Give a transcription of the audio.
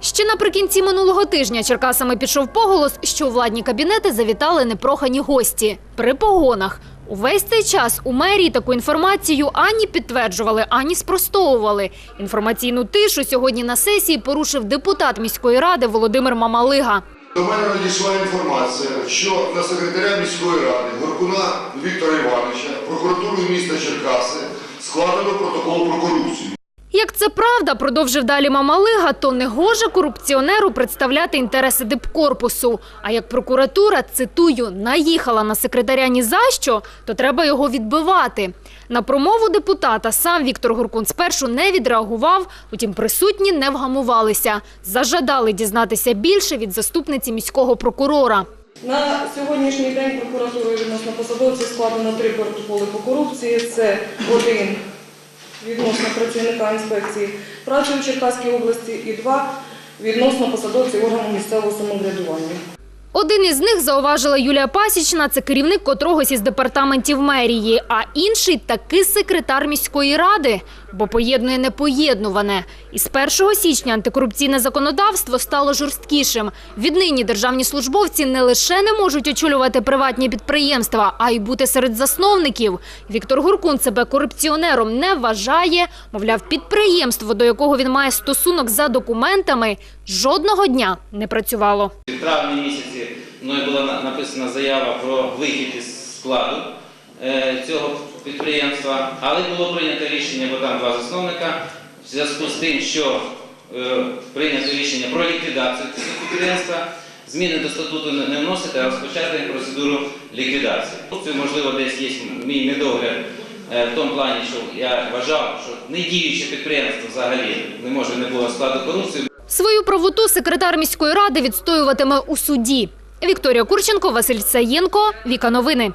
Ще наприкінці минулого тижня Черкасами пішов поголос, що у владні кабінети завітали непрохані гості при погонах. Увесь цей час у мерії таку інформацію ані підтверджували, ані спростовували. Інформаційну тишу сьогодні на сесії порушив депутат міської ради Володимир Мамалига. До мене надійшла інформація, що на секретаря міської ради Горкуна Віктора Івановича прокуратурою міста Черкаси складено протокол про корупцію. Як це правда, продовжив далі Мамалига, то не гоже корупціонеру представляти інтереси дипкорпусу. А як прокуратура, цитую, наїхала на секретаря ні за що, то треба його відбивати. На промову депутата сам Віктор Гуркун спершу не відреагував, утім присутні не вгамувалися. Зажадали дізнатися більше від заступниці міського прокурора. На сьогоднішній день прокуратурою відносно посадовців складено три протоколи по корупції. Це один працівника інспекції праці у Черкаській області і два відносно посадовців органу місцевого самоврядування. Один із них зауважила Юлія Пасічна, це керівник котрогось із департаментів мерії, а інший таки секретар міської ради, бо поєднує непоєднуване. Із 1 січня антикорупційне законодавство стало жорсткішим. Віднині державні службовці не лише не можуть очолювати приватні підприємства, а й бути серед засновників. Віктор Гуркун себе корупціонером не вважає. Мовляв, підприємство, до якого він має стосунок за документами, жодного дня не працювало. В травні місяці мною була написана заява про вихід із складу е, цього підприємства, але було прийнято рішення, бо там два засновника, в зв'язку з тим, що е, прийнято рішення про ліквідацію цього підприємства, зміни до статуту не вносити, а розпочати процедуру ліквідації. Це, можливо, десь є мій недогляд е, в тому плані, що я вважав, що недіюче підприємство взагалі не може не було складу корупції, Свою правоту секретар міської ради відстоюватиме у суді. Вікторія Курченко, Василь Саєнко, Віка Новини.